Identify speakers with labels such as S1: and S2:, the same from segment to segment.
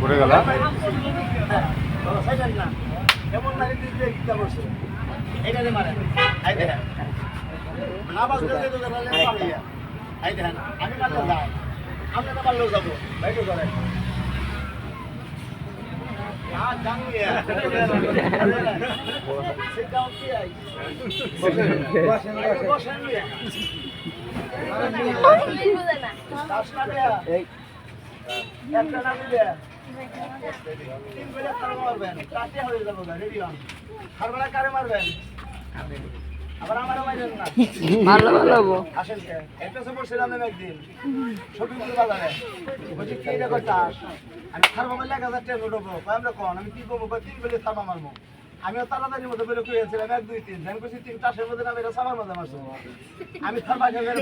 S1: পড়ে গেল।
S2: কেমন মারি দিতে ইচ্ছা করছে এটা মারে না বাস দিলে তো গেলে পালিয়া আই আমি মারতে যাই আপনি তো পারলেও যাব বাইরে করে না জানি Sit down, please. বসেন বসেন তাস না দেয়া একটা না দিলে তিন বেলা কারে মারবেন হয়ে কারে মারবেন
S3: ভালো ভালো
S2: একটা একদিন। শপিং বাজারে বলছি কি রে কই আমি খারবা মারলে এক হাজার টাকা উঠবো আমরা কোন? আমি কি করব তিন বেলে সাবা মারবো। আমিও তাড়াতাড়ির মধ্যে বেরো করেছিলাম এক দুই তিন। আমি কইছি তিন চাষের মধ্যে না বেরো সাবার মধ্যে মারছো আমি থারবা খেয়ে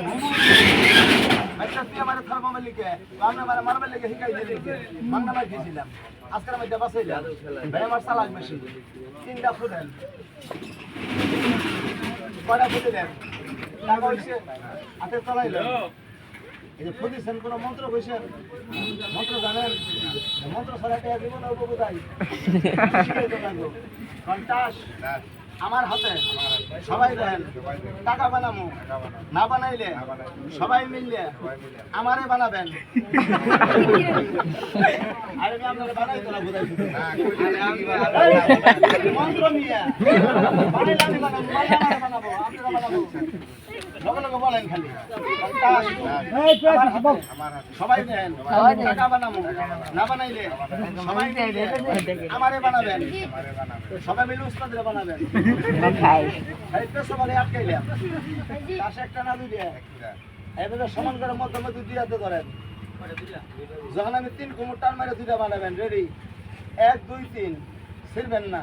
S2: একটা তুই আমার থারবা মারলিকে আমরা মানে মারবার লেগে শিখাই দিলি বাংলা মার খেয়েছিলাম আজকের আমি দেবা চাইলাম ভাই আমার চালাক বেশি। তিনটা ফুটেন কয়টা ফুটে দেন? টাকা হয়েছে হাতে চালাইলেন এই যে ফুটিছেন কোনো মন্ত্র কইছেন মন্ত্র জানেন? মন্ত্র ছাড়া টাকা দিব না উপবোধাই কন্টাস আমার হাতে সবাই দেন, টাকা বানাবো না বানাইলে সবাই মিললে আমারে বানাবেন। মন্ত্র আমি বানাবো, আপনারা বানাবো। সবাই দেন। টাকা বানাবো। না বানাইলে সবাই আমারে বানাবেন। সবাই মিলে উস্তাদরে বানাবেন। সবাই আটকাইলাম। পাশে একটা না দুই দিয়ে এভাবে সমান করে মধ্যে মধ্যে দুই হাতে ধরেন। যখন আমি তিন কুমুর টান মারে দুইটা বানাবেন রেডি এক দুই তিন। ছিড়বেন না।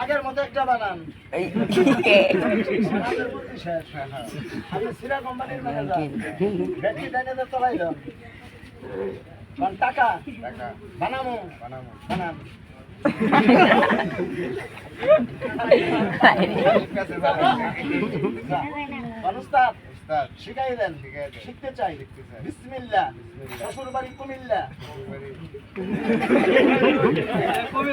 S2: আগের মতো একটা বানান।
S3: এই
S2: আমাদের বুদ্ধি সিরা কোম্পানির ম্যানেজার ব্যাটারি ডাইনে চালাই দেন কোন টাকা। বানামো। বানাম। শিখাই দেন। শিখতে চাই। বিসমিল্লাহ শ্বশুর বাড়ি কুমিল্লা। উনি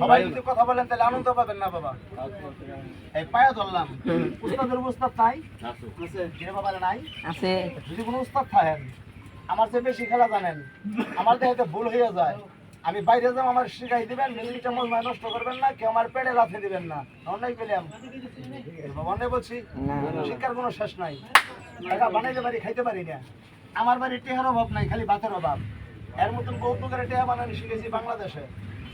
S2: সবাই যদি কথা বলেন তাহলে আনন্দ পাবেন না বাবা। এই পায়া ধরলাম। উস্তাদের উস্তাদ নাই? বাবা নাই?
S3: আছে।
S2: যদি কোনো উস্তাদ থাকেন আমার চেয়ে বেশি খেলা জানেন। আমার দেখাতে ভুল হয়ে যায়। আমি বাইরে যাব আমার শিখাই দিবেন নষ্ট করবেন না কেউ আমার পেটে রাখতে দিবেন না। অন্যায় পেলাম। অন্যায় বলছি। শিক্ষার কোনো শেষ নাই। টাকা বানাইতে পারি খাইতে পারি না। আমার বাড়ির টেহার অভাব নাই খালি ভাতের অভাব। এর মতন বহুত করে টেহা বানানি শিখেছি বাংলাদেশে।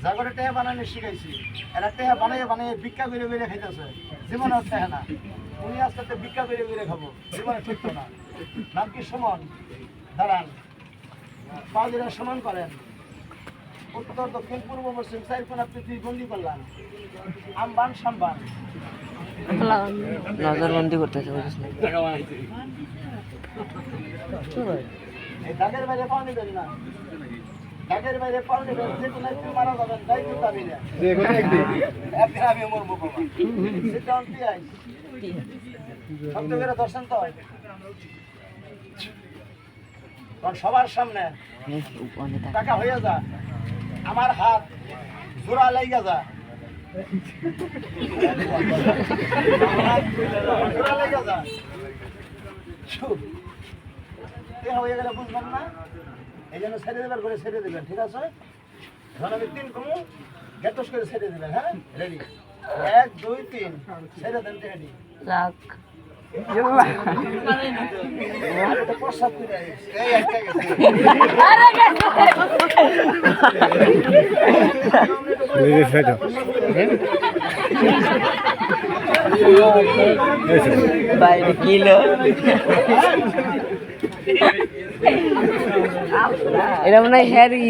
S2: জাগরে টেহা বানানি শিখাইছি। এরা টেহা বানাইয়ে বানাইয়ে ভিক্ষা বেড়ে বেড়ে খাইতেছে। জীবনে আর টেহা না। উনি আস্তে ভিক্ষা বেড়ে বেড়ে খাব। জীবনে ঠিক তো না। নাম কি সমান? দাঁড়ান। পা দিলে সমান করেন। উত্তর দক্ষিণ পূর্ব পশ্চিম চার কোনা পৃথিবী বন্দি করলাম। আমবান সাম্বান।
S3: নজরবন্দি করতেছে
S2: দাগের বাইরে পাও নেবেন না। বাইরে যে কোনো একদিন মারা যাবেন তাই তো দাবি না একদিন। আমি মরবো দর্শন তো? কারণ সবার সামনে টাকা হয়ে যা আমার হাত জোড়া লাইগা যা। ঘোরা লেগে যায়। এ হয়ে গেলে বুঝবেন না? এই জন্য ছেড়ে দেবেন করে ছেড়ে দেবেন ঠিক আছে? এখন আমি তিন কমু গেটস করে ছেড়ে দেবেন হ্যাঁ? রেডি এক দুই তিন। ছেড়ে দেন রেডি গেছে।
S3: বাইরে কিলো এটা মনে হয় হ্যারি।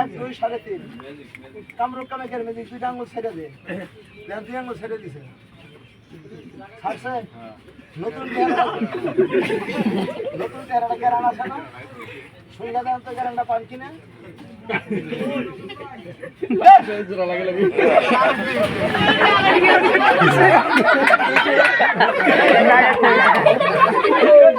S2: এক, দুই, সাড়ে তিন। কামরুক কামে দিই দুইটা আঙুল ছেড়ে দে। দুই আঙুল ছেড়ে দিছে। নতুন নতুন চেহারাটা গ্যারান আছে না তো গ্যারানটা পান কিনা
S3: লেগে